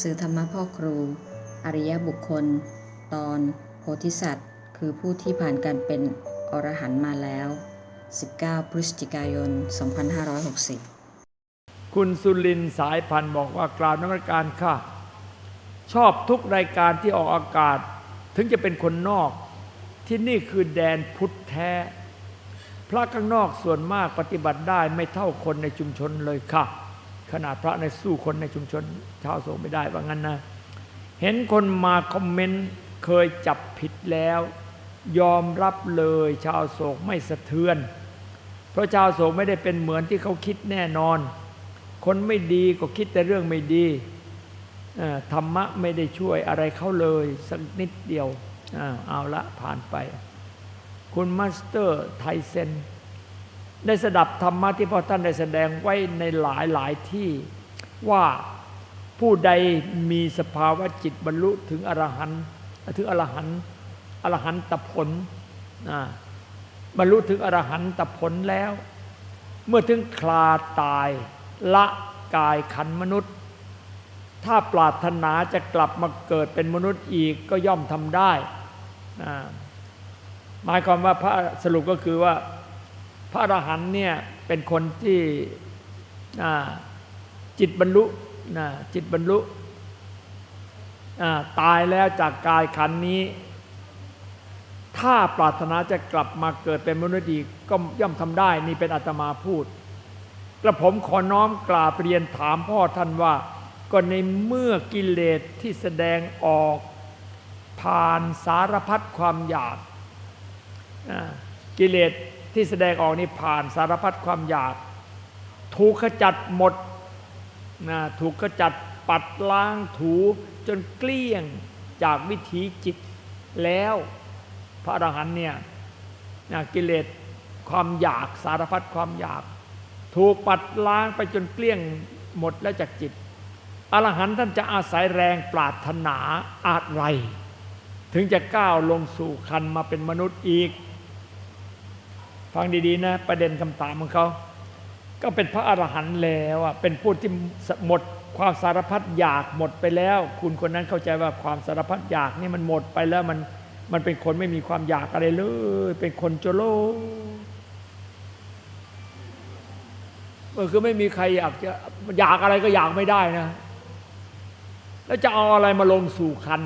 สื่อธรรมะพ่อครู อริยบุคคล ตอน โพธิสัตว์ คือผู้ที่ผ่านการเป็นอรหันต์มาแล้ว 19 พฤศจิกายน 2560 คุณสุรินสายพันธ์บอกว่ากล่าวนมัสการค่ะ ชอบทุกรายการที่ออกอากาศ ถึงจะเป็นคนนอก ที่นี่คือแดนพุทธแท้ พระข้างนอกส่วนมากปฏิบัติได้ไม่เท่าคนในชุมชนเลยค่ะ ขนาดพระในสู้คนในชุมชน ชาวโสงไม่ได้ว่างั้นนะ เห็นคนมาคอมเมนต์เคยจับผิดแล้ว ยอมรับเลยชาวโศกไม่สะเทือน เพราะชาวโศกไม่ได้เป็นเหมือนที่เขาคิดแน่นอน คนไม่ดีก็คิดแต่เรื่องไม่ดีธรรมะไม่ได้ช่วยอะไรเขาเลยสักนิดเดียวอาเอาละผ่านไป คุณมาสเตอร์ไทเซน ได้สดับธรรมะที่พ่อท่านได้แสดงไว้ในหลายหลายที่ว่าผู้ใดมีสภาวะจิตบรรลุถึงอรหันต์ถึงอรหันต์อรหันตผลบรรลุถึงอรหันตผลแล้ว เมื่อถึงคลาตายละกายขันมนุษย์ ถ้าปรารถนาจะกลับมาเกิดเป็นมนุษย์อีกก็ย่อมทำได้ หมายความว่าพระสรุปก็คือว่า พระอรหันต์เนี่ยเป็นคนที่จิตบรรลุนะจิตบรรลุตายแล้วจากกายขันนี้ ถ้าปรารถนาจะกลับมาเกิดเป็นมนุษย์อีกก็ย่อมทำได้นี่เป็นอาตมาพูดกระผมขอน้อมกราบเรียนถามพ่อท่านว่าก็ในเมื่อกิเลสที่แสดงออกผ่านสารพัดความอยากกิเลส ที่แสดงออกนี่ผ่านสารพัดความอยาก ถูกขจัดหมดนะถูกขจัดปัดล้างถูจนเกลี้ยงจากวิถีจิตแล้วพระอรหันต์เนี่ยนะกิเลสความอยากสารพัดความอยาก ถูกปัดล้างไปจนเกลี้ยงหมดแล้วจากจิตอรหันต์ท่านจะอาศัยแรงปรารถนาอะไร ถึงจะก้าวลงสู่คันมาเป็นมนุษย์อีก ฟังดีๆนะ ประเด็นคำถามของเขาก็เป็นพระอรหันต์แล้วอะเป็นผู้ที่หมดความสารพัดอยากหมดไปแล้ว คุณคนนั้นเข้าใจว่าความสารพัดอยากนี่มันหมดไปแล้วมันมันเป็นคนไม่มีความอยากอะไรเลย เป็นคนโจโลเออคือไม่มีใครอยากจะอยากอะไรก็อยากไม่ได้นะ แล้วจะเอาอะไรมาลงสู่คัน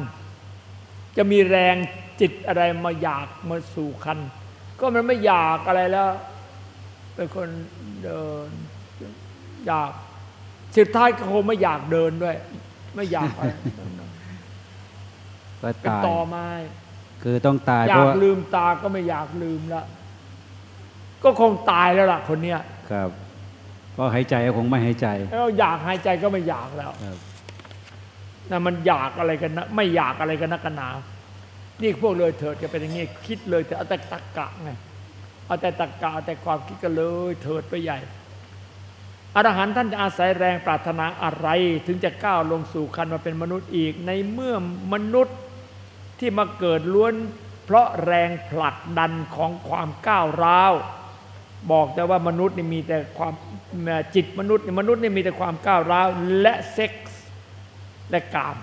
จะมีแรงจิตอะไรมาอยากมาสู่คัน ก็มันไม่อยากอะไรแล้ว เป็นคนเดิน อยากสุดท้ายก็คงไม่อยากเดินด้วย ไม่อยากอะไรก็เป็นตายต่อไม้คือต้องตายอเพยาราะกว่าลืมตาก็ไม่อยากลืมละก็คงตายแล้วล่ะคนเนี้ยครับ ก็หายใจก็คงไม่หายใจแล้วอยากหายใจก็ไม่อยากแล้วครับ นะมันอยากอะไรกันนะไม่อยากอะไรกันนักกันหนา นี่พวกเลยเถิดจะเป็นอย่างงี้คิดเลยเถิดเอาแต่ตะกะไงเอาแต่ตะกะเอาแต่ความคิดกันเลยเถิดไปใหญ่อรหันต์ท่านจะอาศัยแรงปรารถนาอะไร ถึงจะก้าวลงสู่คันมาเป็นมนุษย์อีก ในเมื่อมนุษย์ที่มาเกิดล้วน เพราะแรงผลักดันของความก้าวร้าว บอกแต่ว่ามนุษย์นี่มีแต่ความจิตมนุษย์มนุษย์นี่มีแต่ความก้าวร้าวและเซ็กส์และกาม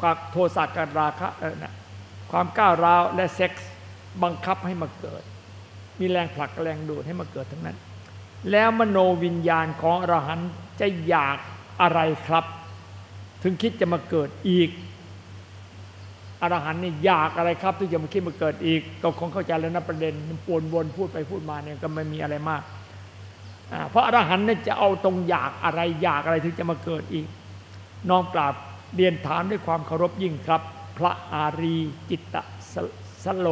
ความโทสะกับราคะเออนะ ความก้าวร้าวและเซ็กส์บังคับให้มาเกิด มีแรงผลักแรงดูดให้มาเกิดทั้งนั้น แล้วมโนวิญญาณของอรหันต์จะอยากอะไรครับ ถึงคิดจะมาเกิดอีกอรหันต์นี่อยากอะไรครับที่จะมาคิดมาเกิดอีก ก็คงเข้าใจแล้วนะประเด็นปวนวนพูดไปพูดมาเนี่ยก็ไม่มีอะไรมาก เพราะอรหันต์เนี่ยจะเอาตรงอยากอะไรอยากอะไรถึงจะมาเกิดอีก น้อมกราบเรียนถามด้วยความเคารพยิ่งครับ พระอารีจิตตสสโล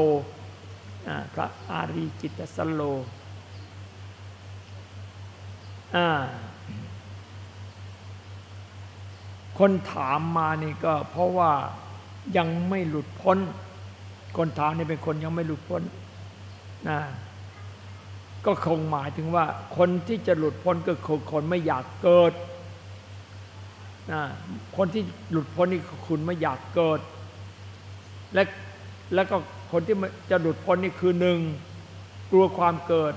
พระอารีจิตตสโลคนถามมานี่ก็เพราะว่ายังไม่หลุดพ้น คนถามนี่เป็นคนยังไม่หลุดพ้นนะก็คงหมายถึงว่า คนที่จะหลุดพ้นก็คือคนไม่อยากเกิดนะคนที่หลุดพ้นนี่คุณไม่อยากเกิด และแล้วก็คนที่จะหลุดพ้นนี่คือหนึ่งกลัวความเกิด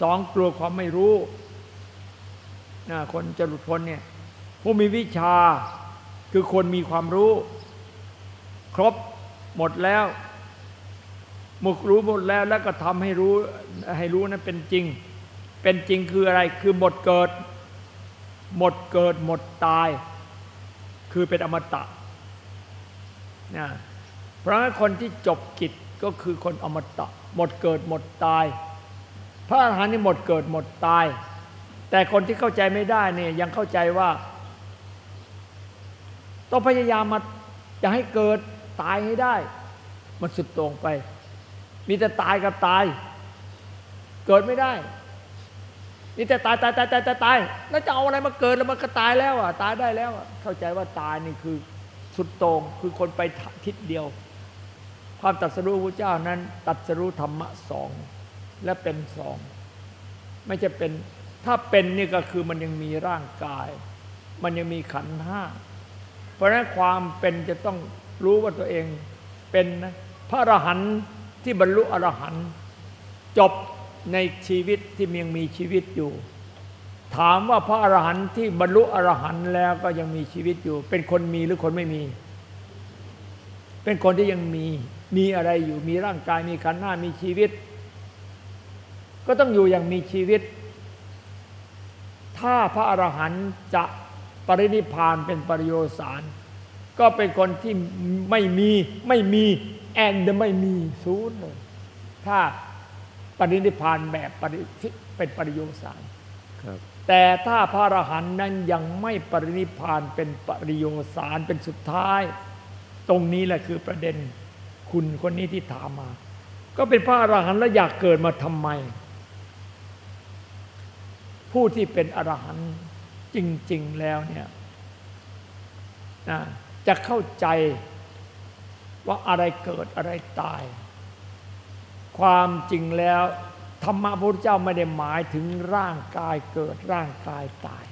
สองกลัวความไม่รู้นะคนจะหลุดพ้นเนี่ยผู้มีวิชาคือคนมีความรู้ ครบหมดแล้วหมดรู้หมดแล้วแล้วก็ทำให้รู้ให้รู้นั้นเป็นจริง เป็นจริงคืออะไรคือหมดเกิด หมดเกิดหมดตาย คือเป็นอมตะนะ เพราะคนที่จบกิจก็คือคนอมตะ หมดเกิดหมดตาย พระอรหันต์นี่หมดเกิดหมดตาย แต่คนที่เข้าใจไม่ได้เนี่ยยังเข้าใจว่า ต้องพยายามมาจะให้เกิดตายให้ได้ มันสุดต่งไป มีแต่ตายกับตาย เกิดไม่ได้มีแต่ตายตายตายตายตายตายแล้วจะเอาอะไรมาเกิดแล้วมันก็ตายแล้วอะตายได้แล้วอะเข้าใจว่าตายนี่คือสุดโต่งคือคนไปทิศเดียว ความตรัสรู้พระเจ้านั้นตรัสรู้ธรรมะสองและเป็นสองไม่ใช่เป็นถ้าเป็นนี่ก็คือมันยังมีร่างกาย มันยังมีขันธ์ห้าเพราะฉะนั้นความเป็นจะต้องรู้ว่าตัวเองเป็นนะพระอรหันต์ที่บรรลุอรหันต์จบในชีวิตที่ยังมีชีวิตอยู่ ถามว่าพระอรหันต์ที่บรรลุอรหันต์แล้วก็ยังมีชีวิตอยู่ เป็นคนมีหรือคนไม่มี เป็นคนที่ยังมี มีอะไรอยู่มีร่างกายมีขันธ์หน้ามีชีวิต ก็ต้องอยู่อย่างมีชีวิต ถ้าพระอรหันต์จะปรินิพพานเป็นปริโยสาร ก็เป็นคนที่ไม่มีไม่มีแอนเดไม่มีศูนย์เลยถ้าปรินิพพานแบบปริเป็นปริโยสารครับแต่ถ้าพระอรหันต์นั้นยังไม่ปรินิพพานเป็นปริโยสารเป็นสุดท้าย ตรงนี้แหละคือประเด็น คุณคนนี้ที่ถามมา ก็เป็นพระอรหันต์แล้วอยากเกิดมาทำไม ผู้ที่เป็นอรหันต์จริง ๆ แล้วเนี่ยนะจะเข้าใจว่าอะไรเกิดอะไรตาย ความจริงแล้วธรรมะพระพุทธเจ้าไม่ได้หมายถึงร่างกายเกิดร่างกายตาย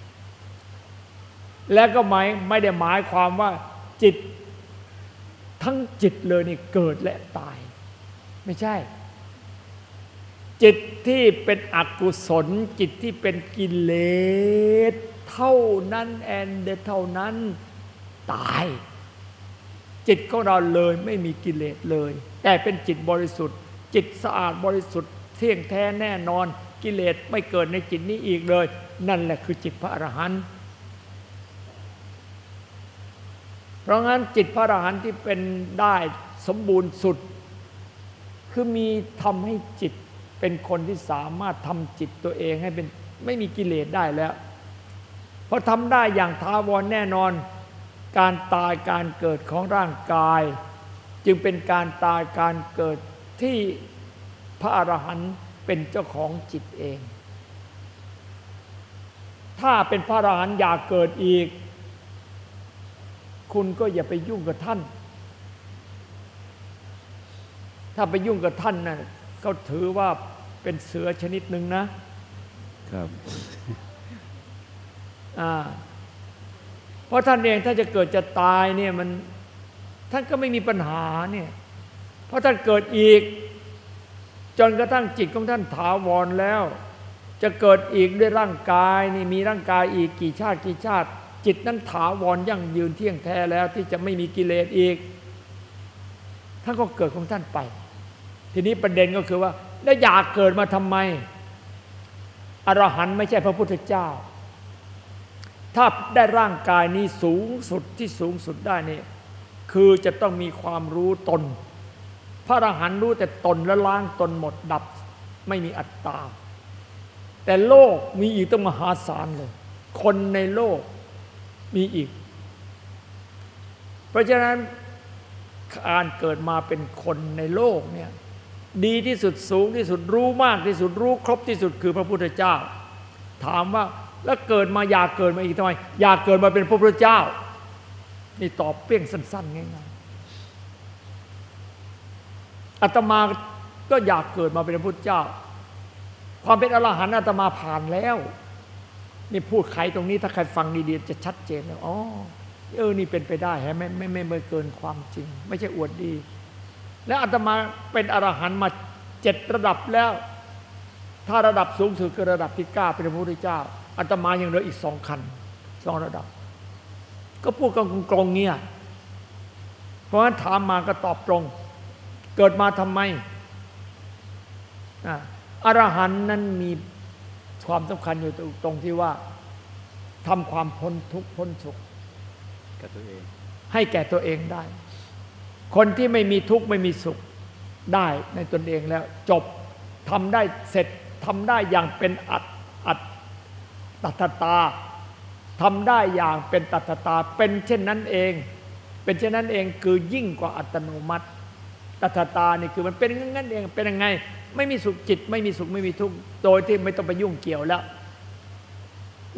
และก็หมายไม่ได้หมายความว่าจิต ทั้งจิตเลยนี่เกิดและตาย ไม่ใช่ จิตที่เป็นอกุศล จิตที่เป็นกิเลสเท่านั้นแอนเดเท่านั้นตาย จิตของเราเลยไม่มีกิเลสเลย แต่เป็นจิตบริสุทธิ์ จิตสะอาดบริสุทธิ์เที่ยงแท้แน่นอน กิเลสไม่เกิดในจิตนี้อีกเลย นั่นแหละคือจิตพระอรหันต์ เพราะงั้นจิตพระอรหันต์ที่เป็นได้สมบูรณ์สุด คือมีทำให้จิตเป็นคนที่สามารถทำจิตตัวเองให้เป็นไม่มีกิเลสได้แล้วพอทำได้อย่างทาวรแน่นอน การตายการเกิดของร่างกาย จึงเป็นการตายการเกิดที่พระอรหันต์เป็นเจ้าของจิตเอง ถ้าเป็นพระอรหันต์อยากเกิดอีก คุณก็อย่าไปยุ่งกับท่าน ถ้าไปยุ่งกับท่านนะ่ะเขาถือว่าเป็นเสือชนิดหนึ่งนะ ครับอ่าเพราะท่านเองถ้าจะเกิดจะตายเนี่ยมันท่านก็ไม่มีปัญหาเนี่ย เพราะท่านเกิดอีก จนกระทั่งจิตของท่านถาวรแล้ว จะเกิดอีกด้วยร่างกายนี่มีร่างกายอีกกี่ชาติกี่ชาติ จิตนั้นถาวรยั่งยืนเที่ยงแท้แล้วที่จะไม่มีกิเลสอีก ท่านก็เกิดของท่านไป ทีนี้ประเด็นก็คือว่า แล้วอยากเกิดมาทำไม อรหันต์ไม่ใช่พระพุทธเจ้า ถ้าได้ร่างกายนี้สูงสุดที่สูงสุดได้นี่คือจะต้องมีความรู้ตน พระอรหันต์รู้แต่ตนและล้างตนหมดดับไม่มีอัตตา แต่โลกมีอีกต้องมหาศาลเลย คนในโลก มีอีก เพราะฉะนั้นการเกิดมาเป็นคนในโลกเนี่ยดีที่สุดสูงที่สุดรู้มากที่สุดรู้ครบที่สุดคือพระพุทธเจ้า ถามว่าแล้วเกิดมาอยากเกิดมาอีกทำไมอยากเกิดมาเป็นพระพุทธเจ้า นี่ตอบเปรี้ยงสั้นๆง่ายๆอาตมาก็อยากเกิดมาเป็นพระพุทธเจ้า ความเป็นอรหันต์อาตมาผ่านแล้ว นี่พูดใครตรงนี้ถ้าใครฟังดีๆจะชัดเจนเลยอ๋อเออนี่เป็นไปได้ฮะไม่ไม่ไม่ไม่เกินความจริง ไม่ใช่อวดดี แล้วอาตมาเป็นอรหันต์มาเจ็ดระดับแล้ว ถ้าระดับสูงสุดคือระดับที่เก้าเป็นพระพุทธเจ้าอาตมายังเหลืออีกสองคันสองระดับ ก็พูดกันตรงๆเงี้ยเพราะฉะนั้นถามมาก็ตอบตรง เกิดมาทำไมอะอรหันต์นั้นมี ความสำคัญอยู่ตรงที่ว่าทำความพ้นทุกข์พ้นสุขกับตัวเอง ให้แก่ตัวเองได้ คนที่ไม่มีทุกข์ไม่มีสุขได้ในตนเองแล้ว จบทำได้เสร็จทำได้อย่างเป็นอัตอัตตัตตาทำได้อย่างเป็นตัตตา เป็นเช่นนั้นเอง เป็นเช่นนั้นเองคือยิ่งกว่าอัตโนมัติ ตัตตานี่คือมันเป็นอย่างนั้นเองเป็นยังไง ไม่มีสุขจิต ไม่มีสุขไม่มีทุกข์โดยที่ไม่ต้องไปยุ่งเกี่ยวแล้ว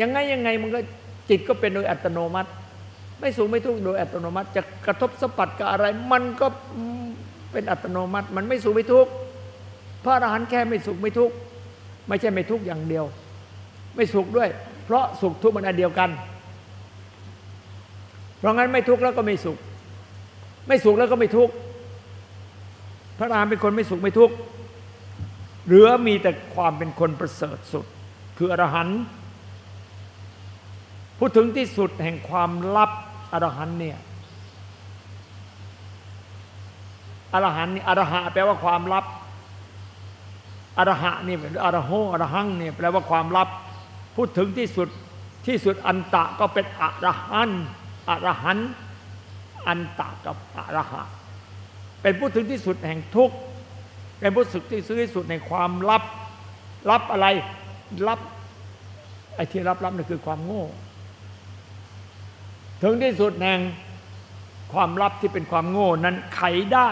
ยังไงยังไงมันก็จิตก็เป็นโดยอัตโนมัติ ไม่สูงไม่ทุกข์โดยอัตโนมัติ จะกระทบสัมผัสกับอะไร มันก็เป็นอัตโนมัติ มันไม่สูงไม่ทุกข์พระอรหันต์แค่ไม่สุขไม่ทุกข์ไม่ใช่ไม่ทุกข์อย่างเดียว ไม่สุขด้วย เพราะสุขทุกข์มันอันเดียวกัน เพราะงั้นไม่ทุกข์แล้วก็ไม่สุข ไม่สุขแล้วก็ไม่ทุกข์พระรหันต์เป็นคนไม่สุขไม่ทุกข์ เหลือมีแต่ความเป็นคนประเสริฐสุด คืออรหันต์พูดถึงที่สุดแห่งความลับอรหันต์เนี่ยอรหันต์อรหะแปลว่าความลับอรหะนี่อรโหอรหังเนี่ยแปลว่าความลับ พูดถึงที่สุดที่สุดอันตะก็เป็นอรหันต์อรหันต์อันตะกับอรหะ เป็นพูดถึงที่สุดแห่งทุกข์ เป็นพูดถึงที่สุดที่สุดในความลับลับอะไรลับไอ้ที่ลับลับนั่นคือความโง่ ถึงที่สุดแห่งความลับที่เป็นความโง่นั้นไขได้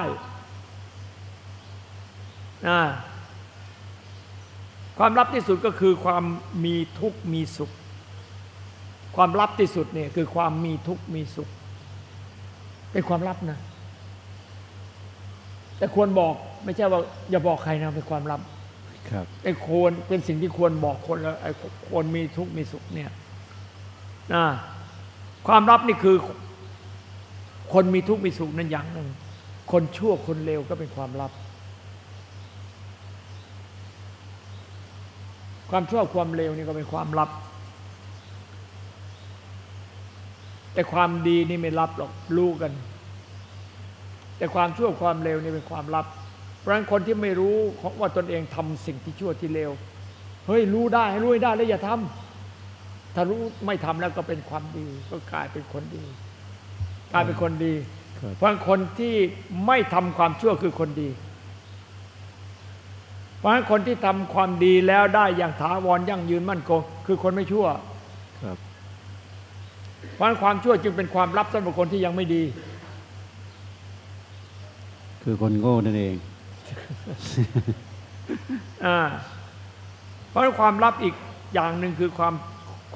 นะความลับที่สุดก็คือความมีทุกข์มีสุข ความลับที่สุดเนี่ยคือความมีทุกข์มีสุข เป็นความลับนะ แต่ควรบอกไม่ใช่ว่าอย่าบอกใครนะเป็นความลับครับไอ้ควรเป็นสิ่งที่ควรบอกคนแล้วไอ้ควรมีทุกข์มีสุขเนี่ยนะความลับนี่คือ คนมีทุกข์มีสุขนั่นอย่างหนึ่งคนชั่วคนเลวก็เป็นความลับ ความชั่วความเลวนี่ก็เป็นความลับ แต่ความดีนี่ไม่ลับหรอกรู้กัน แต่ความชั่วความเลวนี่เป็นความลับ เพราะฉะนั้นคนที่ไม่รู้ว่าตนเองทำสิ่งที่ชั่วที่เลวเฮ้ยรู้ได้ให้รู้ให้ได้แล้วอย่าทำถ้ารู้ไม่ทำแล้วก็เป็นความดี ก็กลายเป็นคนดี กลายเป็นคนดีครับเพราะฉะนั้นคนที่ไม่ทำความชั่วคือคนดี เพราะฉะนั้นคนที่ทำความดีแล้วได้อย่างถาวรยั่งยืนมั่นคงคือคนไม่ชั่วครับเพราะฉะนั้นความชั่วจึงเป็นความลับสำหรับคนที่ยังไม่ดี คือคนโง่นั่นเองเพราะความลับอีกอย่างหนึ่งคือความ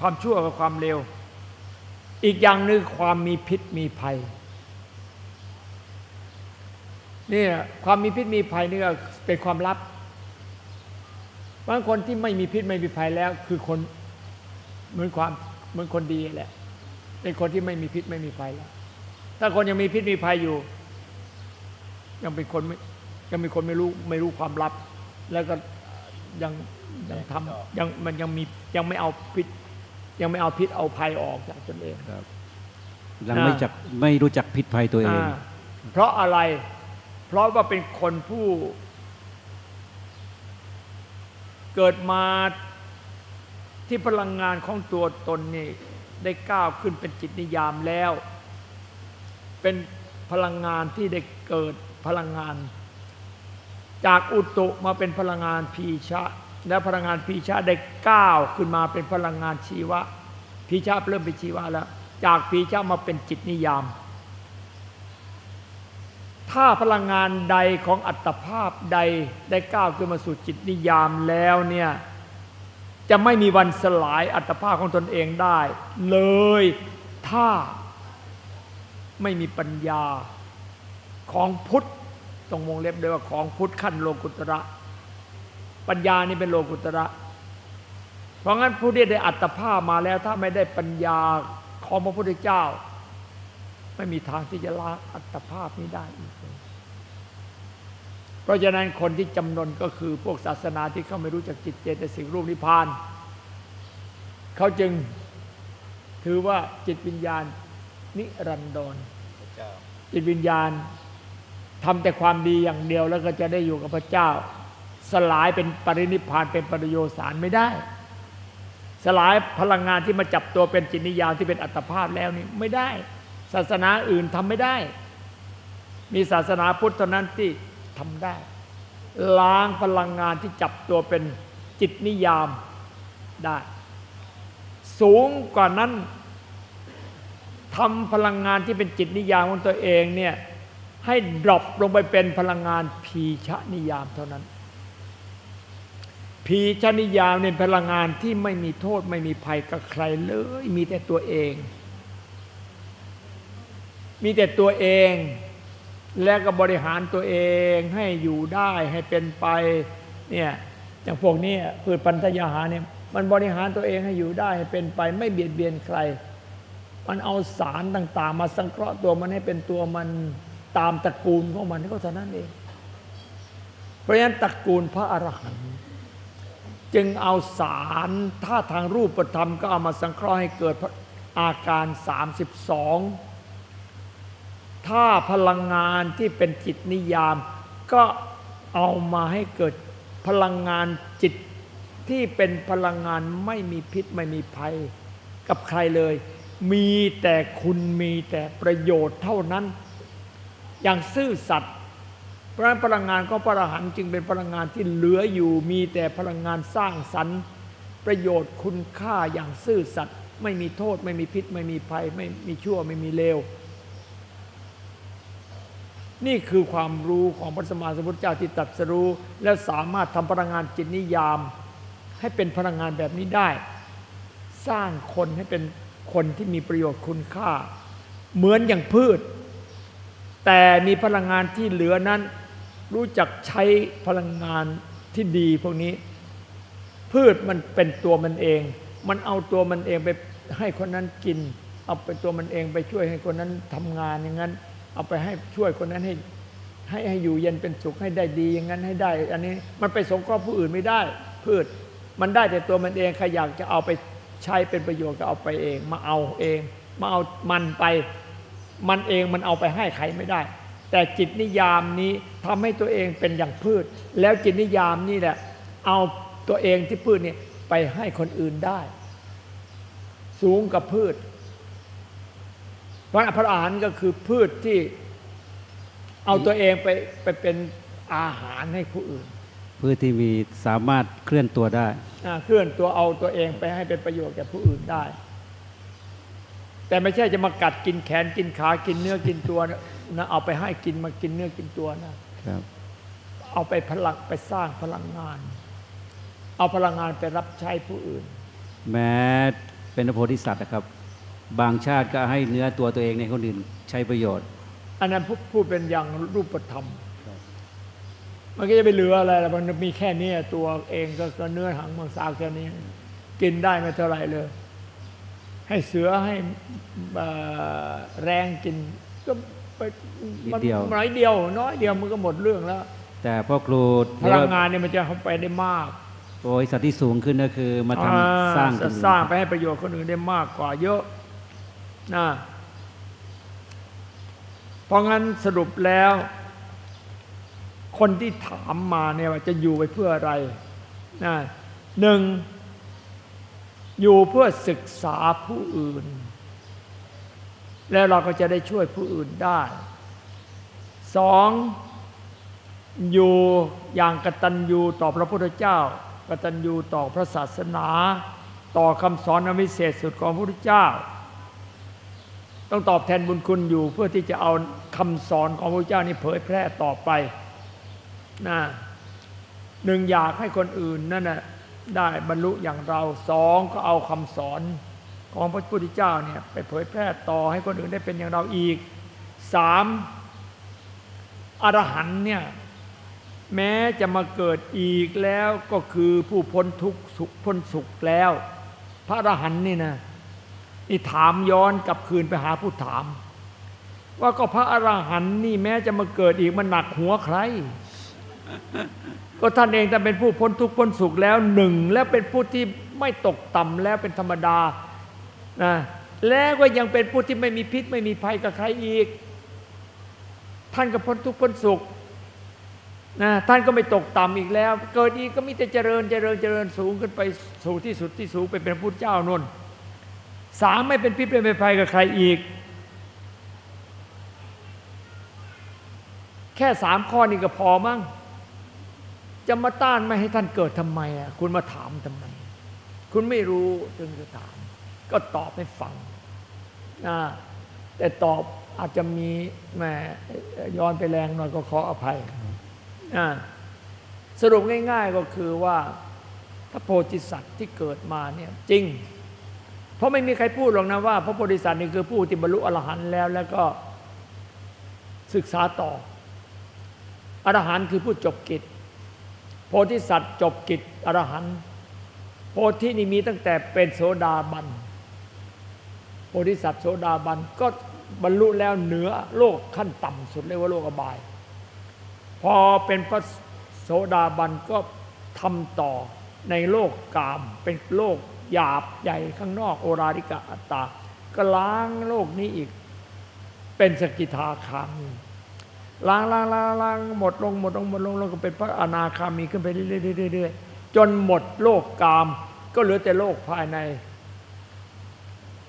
ความชั่วกับความเลวอีกอย่างหนึ่งความมีพิษมีภัยนี่ความมีพิษมีภัยนี่ก็เป็นความลับบางคนที่ไม่มีพิษไม่มีภัยแล้ว คือคนเหมือนความเหมือนคนดีแหละ เป็นคนที่ไม่มีพิษไม่มีภัยแล้ว ถ้าคนยังมีพิษมีภัยอยู่ ยังเป็นคนไม่ยังมีคนไม่รู้ไม่รู้ความลับ แล้วก็ยังยังทำยังมันยังมียังไม่เอาพิษ ยังไม่เอาพิษเอาภัยออกจากตนเองครับยังไม่จักไม่รู้จักพิษภัยตัวเองอ่าเพราะอะไร เพราะว่าเป็นคนผู้ เกิดมาที่พลังงานของตัวตนนี่ได้ก้าวขึ้นเป็นจิตนิยามแล้ว เป็นพลังงานที่ได้เกิด พลังงาน จากอุตุมาเป็นพลังงานพีชะ และพลังงานพีชะได้ก้าวขึ้นมาเป็นพลังงานชีวะพีชะเริ่มเป็นชีวะแล้ว จากพีชะมาเป็นจิตนิยาม ถ้าพลังงานใดของอัตภาพใดได้ก้าวขึ้นมาสู่จิตนิยามแล้วเนี่ยจะไม่มีวันสลายอัตภาพของตนเองได้ เลยถ้าไม่มีปัญญาของพุทธ ตรงวงเล็บด้วยว่าของพุทธขั้นโลกุตระ ปัญญานี่เป็นโลกุตระ เพราะงั้นผู้ที่ได้อัตภาพมาแล้ว ถ้าไม่ได้ปัญญาของพระพุทธเจ้า ไม่มีทางที่จะละอัตภาพนี้ได้อีกเลยเพราะฉะนั้นคนที่จำนนก็คือพวกศาสนาที่เขาไม่รู้จักจิตเจตสิกรูปนิพพานเขาจึงถือว่าจิตวิญญาณนิรันดรจิตวิญญาณ ทำแต่ความดีอย่างเดียวแล้วก็จะได้อยู่กับพระเจ้า สลายเป็นปรินิพานเป็นปริโยสารไม่ได้ สลายพลังงานที่มาจับตัวเป็นจิตนิยามที่เป็นอัตภาพแล้วนี่ไม่ได้ ศาสนาอื่นทำไม่ได้ มีศาสนาพุทธเท่านั้นที่ทำได้ ล้างพลังงานที่จับตัวเป็นจิตนิยามได้ สูงกว่านั้นทำพลังงานที่เป็นจิตนิยามของตัวเองเนี่ย ให้ดรอปลงไปเป็นพลังงานพีชนิยามเท่านั้น พีชนิยามเนี่ยพลังงานที่ไม่มีโทษไม่มีภัยกับใครเลย มีแต่ตัวเอง มีแต่ตัวเอง และก็บริหารตัวเองให้อยู่ได้ให้เป็นไปเนี่ยอย่างพวกนี้พืชปัญญาหาเนี่ยมันบริหารตัวเองให้อยู่ได้ให้เป็นไป ไม่เบียดเบียนใคร มันเอาสารต่าง ๆ มาสังเคราะห์ตัวมันให้เป็นตัวมัน ตามตระกูลของมันก็เท่านั้นเอง เพราะฉะนั้นตระกูลพระอรหันต์จึงเอาสารถ้าทางรูปธรรมก็เอามาสังเคราะห์ให้เกิดอาการ 32 ถ้าพลังงานที่เป็นจิตนิยามก็เอามาให้เกิดพลังงานจิตที่เป็นพลังงานไม่มีพิษไม่มีภัยกับใครเลย มีแต่คุณมีแต่ประโยชน์เท่านั้น อย่างซื่อสัตย์เพราะฉะนั้นพลังงานของพระอรหันต์จึงเป็นพลังงานที่เหลืออยู่มีแต่พลังงานสร้างสรรค์ ประโยชน์คุณค่าอย่างซื่อสัตย์ไม่มีโทษ ไม่มีพิษ ไม่มีภัย ไม่มีชั่วไม่มีเลวนี่คือความรู้ของพระสมมาสมุทธเจ้าที่ตรัสรู้ และสามารถทำพลังงานจิตนิยาม ให้เป็นพลังงานแบบนี้ได้ สร้างคนให้เป็นคนที่มีประโยชน์คุณค่า เหมือนอย่างพืช แต่มีพลังงานที่เหลือนั้น รู้จักใช้พลังงานที่ดีพวกนี้ พืชมันเป็นตัวมันเอง มันเอาตัวมันเองไปให้คนนั้นกิน เอาไปตัวมันเองไปช่วยให้คนนั้นทำงานอย่างนั้น เอาไปให้ช่วยคนนั้นให้ให้ให้อยู่เย็นเป็นสุขให้ได้ดีอย่างนั้นให้ได้ อันนี้มันไปสงเคราะห์ผู้อื่นไม่ได้ พืชมันได้แต่ตัวมันเองใครอยากจะเอาไปใช้เป็นประโยชน์ก็เอาไปเอง มาเอาเอง มาเอามันไป มันเองมันเอาไปให้ใครไม่ได้ แต่จิตนิยามนี้ทำให้ตัวเองเป็นอย่างพืช แล้วจิตนิยามนี่แหละเอาตัวเองที่พืชเนี่ยไปให้คนอื่นได้ สูงกับพืช พระพระอาหารก็คือพืชที่เอาตัวเองไปไปเป็นอาหารให้ผู้อื่นเพื่อที่มีสามารถเคลื่อนตัวได้อ่าเคลื่อนตัวเอาตัวเองไปให้เป็นประโยชน์แก่ผู้อื่นได้ แต่ไม่ใช่จะมากัดกินแขนกินขากินเนื้อกินตัวนะนะเอาไปให้กินมากินเนื้อกินตัวนะครับ เอาไปพลังไปสร้างพลังงาน เอาพลังงานไปรับใช้ผู้อื่น แม้เป็นพระโพธิสัตว์นะครับ บางชาติก็ให้เนื้อตัวตัวเองในคนอื่นใช้ประโยชน์ อันนั้นพูดพูดเป็นอย่างรูปธรรมมันก็จะไปเหลืออะไรล่ะมันมีแค่นี้ตัวเองก็ก็เนื้อหางมังสาแค่นี้ กินได้ไม่เท่าไหร่เลย ให้เสือให้เอ่อแรงกินก็ไปมันนิดเดียวน้อยเดียว น้อยเดียวมันก็หมดเรื่องแล้ว แต่พ่อครูพลังงานเนี่ยมันจะเข้าไปได้มากโพธิสัตว์ที่สูงขึ้นก็คือมาทำอ่สร้างจะสร้างไปให้ประโยชน์คนอื่นได้มากกว่าเยอะนะเพราะงั้นสรุปแล้ว คนที่ถามมาเนี่ยว่าจะอยู่ไปเพื่ออะไรนะหนึ่ง อยู่เพื่อศึกษาผู้อื่น แล้วเราก็จะได้ช่วยผู้อื่นได้สองอยู่อย่างกตัญญูต่อพระพุทธเจ้า กตัญญูต่อพระศาสนา ต่อคำสอนอวิเศษสุดของพระพุทธเจ้า ต้องตอบแทนบุญคุณอยู่เพื่อที่จะเอาคำสอนของพระพุทธเจ้านี้เผยแพร่ต่อไปนะหนึ่งอยากให้คนอื่นนั่นนะ ได้บรรลุอย่างเราสองก็เอาคำสอนของพระพุทธเจ้าเนี่ยไปเผยแพร่ต่อให้คนอื่นได้เป็นอย่างเราอีกสามอรหันเนี่ยแม้จะมาเกิดอีกแล้วก็คือผู้พ้นทุกข์สุขพ้นสุขแล้ว พระอรหันนี่นะนี่ถามย้อนกลับคืนไปหาผู้ถาม ว่าก็พระอรหันนี่แม้จะมาเกิดอีกมันหนักหัวใคร ก็ท่านเองท่านเป็นผู้พ้นทุกข์พ้นสุขแล้วหนึ่งและเป็นผู้ที่ไม่ตกต่ำแล้วเป็นธรรมดานะแล้วก็ยังเป็นผู้ที่ไม่มีพิษไม่มีภัยกับใครอีก ท่านก็พ้นทุกข์พ้นสุขนะท่านก็ไม่ตกต่ำอีกแล้ว เกิดอีกก็มีแต่เจริญเจริญเจริญสูงขึ้นไปสู่ที่สุดที่สูงไปเป็นพุทธเจ้านนสามไม่เป็นพิษไม่เป็นภัยกับใครอีก แค่สามข้อนี้ก็พอมั้ง จะมาต้านไม่ให้ท่านเกิดทำไมอะคุณมาถามทำไม คุณไม่รู้จึงจะถาม ก็ตอบให้ฟังนะแต่ตอบอาจจะมีแหมย้อนไปแรงหน่อยก็ขออภัยนะสรุปง่าย ๆก็คือว่าพระโพธิสัตว์ที่เกิดมาเนี่ยจริง เพราะไม่มีใครพูดหรอกนะว่า พระโพธิสัตว์นี่คือผู้ที่บรรลุอรหันต์แล้ว แล้วก็ศึกษาต่ออรหันต์คือผู้จบกิจ โพธิสัตว์จบกิจอรหันต์โพธินี่มีตั้งแต่เป็นโสดาบันโพธิสัตว์โสดาบันก็บรรลุแล้วเหนือโลกขั้นต่ำสุดเรียกว่าโลกอบาย พอเป็นพระโสดาบันก็ทำต่อในโลกกาม เป็นโลกหยาบใหญ่ข้างนอกโอราริกะอัตตา ก็ล้างโลกนี้อีก เป็นสกิทาคามี ล้างล้างล้างล้างหมดลงหมดลงหมดลงล้วก็เป็นพระอนาคามีขึ้นไปเรื่อยๆเรื่อยจนหมดโลกกาม ก็เหลือแต่โลกภายใน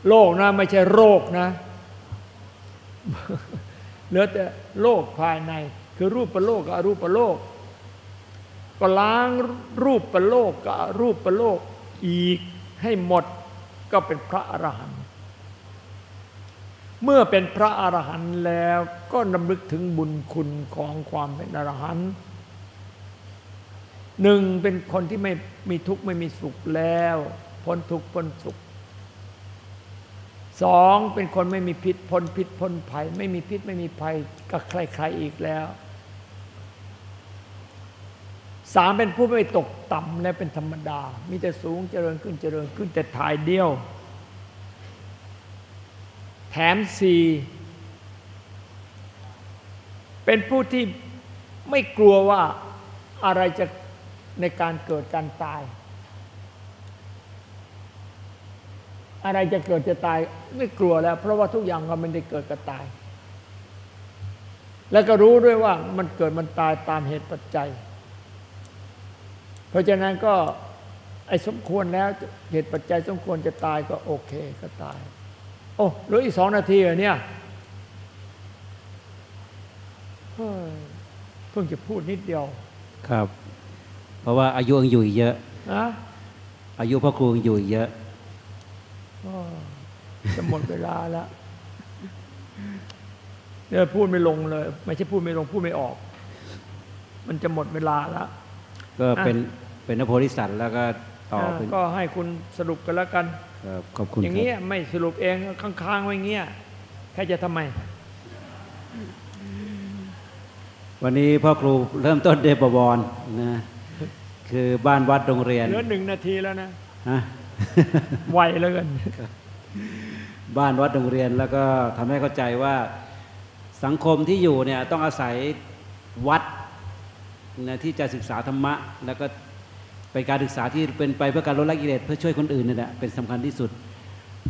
โลกนะไม่ใช่โรคนะ เหลือแต่โลกภายใน คือรูปประโลกกับอรูปประโลก ก็ล้างรูปประโลกกับอรูปประโลกอีกให้หมดก็เป็นพระอรหันต เมื่อเป็นพระอรหันต์แล้วก็นำลึกถึงบุญคุณของความเป็นอรหันต์หนึ่งเป็นคนที่ไม่มีทุกข์ไม่มีสุขแล้วพ้นทุกข์พ้นสุขสองเป็นคนไม่มีพิษพ้นพิษพ้นภัย ไม่มีพิษไม่มีภัยกับใครๆอีกแล้วสามเป็นผู้ไม่ตกต่ำและเป็นธรรมดา มีแต่สูงเจริญขึ้นเจริญขึ้นแต่ถ่ายเดียว ถมสี่เป็นผู้ที่ไม่กลัวว่าอะไรจะในการเกิดการตาย อะไรจะเกิดจะตายไม่กลัวแล้ว เพราะว่าทุกอย่างมันไม่ได้เกิดกับตาย แล้วก็รู้ด้วยว่ามันเกิดมันตายตามเหตุปัจจัย เพราะฉะนั้นก็ไอ้สมควรแล้วเหตุปัจจัยสมควรจะตายก็โอเคก็ตาย โอ้เหลืออีกสองนาทีเหรอเนี่ยเฮ้ยเพิ่งจะพูดนิดเดียว ครับ เพราะว่าอายุยังอยู่อีกเยอะนะอายุพ่อครูยังอยู่อีกเยอะอ้อจะหมดเวลาแล้วเนี่ยพูดไม่ลงเลย ไม่ใช่พูดไม่ลงพูดไม่ออก มันจะหมดเวลาแล้วก็เป็นเป็นนโพธิสัตว์แล้วก็ต่อเป็นก็ให้คุณสรุปกันแล้วกัน ครับขอบคุณอย่างคเงี้รัยบไม่สรุปเองค้างๆไว้เงี้ยใครจะทำไม วันนี้พ่อครูเริ่มต้นเดบวรนะคือบ้านวัดโรงเรียนเหลือหนึ่งนาทีแล้วนะฮะไวแล้วกันบ้านวัดโรงเรียนแล้วก็ทำให้เข้าใจว่าสังคมที่อยู่เนี่ยต้องอาศัยวัดนะที่จะศึกษาธรรมะ แล้วก็ เป็นการศึกษาที่เป็นไปเพื่อการลดละกิเลสเพื่อช่วยคนอื่นนี่แหละเป็นสำคัญที่สุด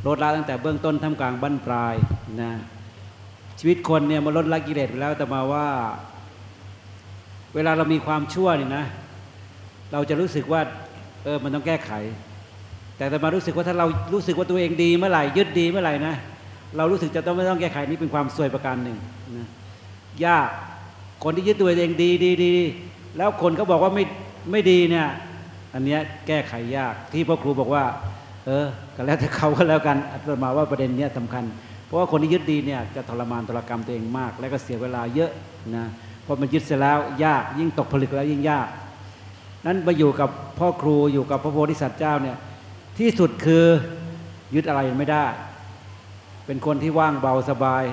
ลดละตั้งแต่เบื้องต้นท่ามกลางบั้นปลายนะชีวิตคนเนี่ยมันลดละกิเลสไปแล้วแต่มาว่า เวลาเรามีความชั่วนี่นะ เราจะรู้สึกว่าเออมันต้องแก้ไข แต่แต่มารู้สึกว่าถ้าเรารู้สึกว่าตัวเองดีเมื่อไหร่ยึดดีเมื่อไหร่นะเรารู้สึกจะต้องไม่ต้องแก้ไขนี่เป็นความซวยประการหนึ่งนะยากคนที่ยึดตัวเองดีดีดีแล้วคนเขาบอกว่าไม่ไม่ดีเนี่ย อันนี้แก้ไขยากที่พ่อครูบอกว่า เออก็แล้วแต่เขาก็แล้วกันอาตมาว่าประเด็นเนี้ยสำคัญ เพราะว่าคนที่ยึดดีเนี่ยจะทรมานทรกรรมตัวเองมาก และก็เสียเวลาเยอะนะพราะมันยึดเสร็จแล้วยากยิ่งตกผลึกแล้วยิ่งยาก นั้นมาอยู่กับพ่อครูอยู่กับพระโพธิสัตว์เจ้าเนี่ยที่สุดคือยึดอะไรไม่ได้ เป็นคนที่ว่างเบาสบาย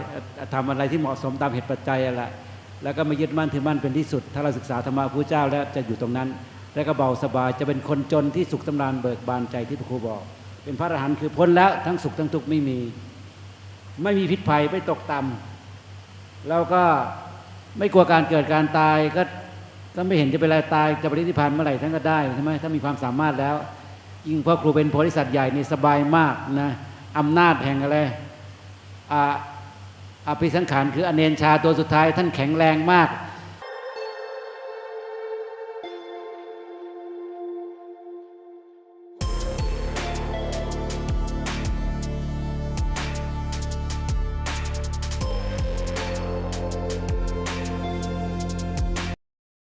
ทำอะไรที่เหมาะสมตามเหตุปัจจัยอะไรแล้วก็ไม่ยึดมั่นถือมั่นเป็นที่สุด ถ้าเราศึกษาธรรมะพระเจ้าแล้วจะอยู่ตรงนั้น แล้วก็เบาสบายจะเป็นคนจนที่สุขสำราญเบิกบานใจที่พระครูบอก เป็นพระอรหันต์คือพ้นแล้วทั้งสุขทั้งทุกข์ไม่มี ไม่มีพิษภัยไม่ตกต่ำแล้วก็ไม่กลัวการเกิดการตายก็ก็ไม่เห็นจะเป็นอะไรตายจะปรินิพพานเมื่อไหร่ท่านก็ได้ใช่ไหมถ้ามีความสามารถแล้ว ยิ่งพ่อครูเป็นโพธิสัตว์ใหญ่นี่สบายมากนะอำนาจแห่งอะไรอาอภิสังขารคืออเนนชาตัวสุดท้าย ท่านแข็งแรงมาก